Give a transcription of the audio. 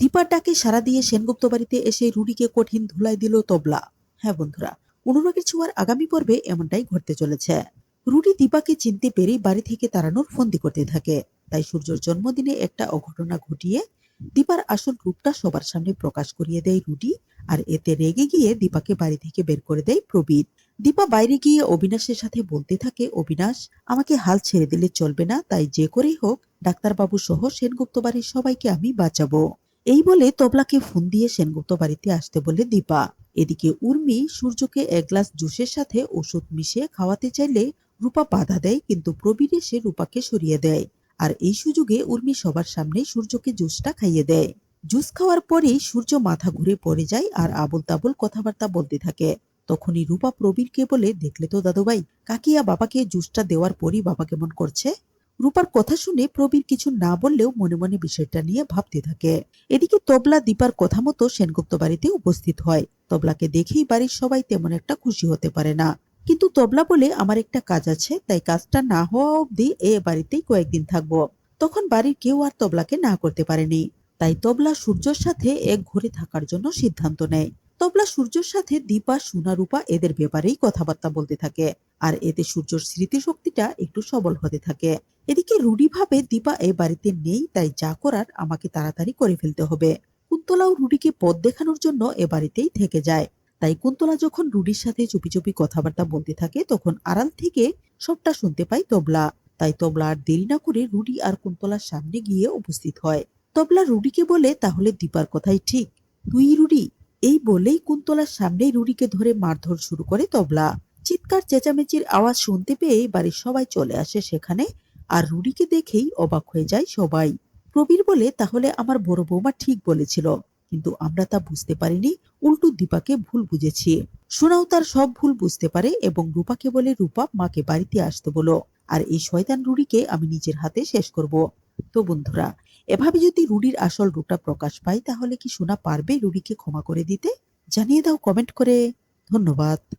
দীপার ডাকে সারা দিয়ে সেনগুপ্ত বাড়িতে এসে রুডিকে কঠিন ধুলাই দিল তবলা। হ্যাঁ বন্ধুরা, অনুরাগের ছোঁয়ার আগামী পর্বে এমনটাই ঘটতে চলেছে। রুডি দীপাকে চিনতে পেরেই বাড়ি থেকে তাড়ানোর ফন্দি করতে থাকে। তাই সূর্যর জন্মদিনে একটা অঘটনা ঘটিয়ে দীপার আসল রূপটা সবার সামনে প্রকাশ করিয়ে দেয় রুডি আর এতে রেগে গিয়ে দীপাকে বাড়ি থেকে বের করে দেয় প্রবীর দীপা বাইরে গিয়ে অবিনাশের সাথে বলতে থাকে, অবিনাশ, আমাকে হাল ছেড়ে দিলে চলবে না, তাই যে করেই হোক ডাক্তারবাবু সহ সেনগুপ্ত বাড়ির সবাইকে আমি বাঁচাবো। এই বলে তবলাকে ফোন দিয়ে সেনগুপ্ত বাড়িতে আসতে বলে দীপা। এদিকে উর্মি সূর্যকে এক গ্লাস জুসের সাথে ওষুধ মিশিয়ে খাওয়াতে চাইলে রূপা বাধা দেয়, কিন্তু প্রবীর এসে রূপাকে সরিয়ে দেয়। আর এই সুযোগে উর্মি সবার সামনে সূর্যকে জুসটা খাইয়ে দেয়। জুস খাওয়ার পরেই সূর্য মাথা ঘুরে পড়ে যায় আর আবল তাবল কথাবার্তা বলতে থাকে। তখনই রূপা প্রবীরকে বলে, দেখলে তো দাদুভাই, কাকিয়া বাবাকে জুসটা দেওয়ার পরই বাবা কেমন করছে? রূপার কথা শুনে প্রবীর কিছু না বললেও মনে মনে বিষয়টা নিয়ে ভাবতে থাকে। এদিকে তবলা দীপার কথা মতো সেনগুপ্ত বাড়িতে উপস্থিত হয়। তবলাকে দেখেই বাড়ির সবাই তেমন একটা খুশি হতে পারে না। কিন্তু তবলা বলে, আমার একটা কাজ আছে, তাই কাজটা না হওয়া অবধি এ বাড়িতেই কয়েকদিন থাকব। তখন বাড়ির কেউ আর তবলাকে না করতে পারেনি। তাই তবলা সূর্যর সাথে এক ঘরে থাকার জন্য সিদ্ধান্ত নেয়। তবলা সূর্যর সাথে দীপা, সোনা, রূপা এদের ব্যাপারেই কথাবার্তা বলতে থাকে। আর এতে সূর্যর স্মৃতিশক্তিটা একটু সবল হতে থাকে। এদিকে রুডি ভাবে দীপা এ বাড়িতে নেই, তাই যা করার আমাকে তাড়াতাড়ি করে ফেলতে হবে। কুন্তলাও রুডিকে পথ দেখানোর জন্য এ বাড়িতেই থেকে যায়। তাই কুন্তলা যখন রুডির সাথে চুপি চুপি কথাবার্তা বলতে থাকে, তখন আড়াল থেকে সবটা শুনতে পায় তবলা। তাই তবলা আর দেরি না করে রুডি আর কুন্তলার সামনে গিয়ে উপস্থিত হয়। তবলা রুডিকে বলে, তাহলে দীপার কথাই ঠিক। তুই রুডি এই বলেই কুন্তলার সামনেই রুডিকে ধরে মারধর শুরু করে তবলা। চিৎকার, চেঁচামেচির আওয়াজ শুনতে পেয়ে বাড়ির সবাই চলে আসে সেখানে আর রুডিকে দেখেই অবাক হয়ে যায় সবাই। প্রবীর বলে, তাহলে আমার বড় বৌমা ঠিক বলেছিল, কিন্তু আমরা তা বুঝতে পারিনি। উল্টু দীপাকে ভুল বুঝেছি। সোনাও তার সব ভুল বুঝতে পারে এবং রূপাকে বলে, রূপা মাকে বাড়িতে আসতে বলো, আর এই শয়তান রুডিকে আমি নিজের হাতে শেষ করব। তো বন্ধুরা এভাবে যদি রুডির আসল রূপটা প্রকাশ পায়, তাহলে কি শোনা পারবে রুডিকে ক্ষমা করে দিতে? জানিয়ে দাও কমেন্ট করে। ধন্যবাদ।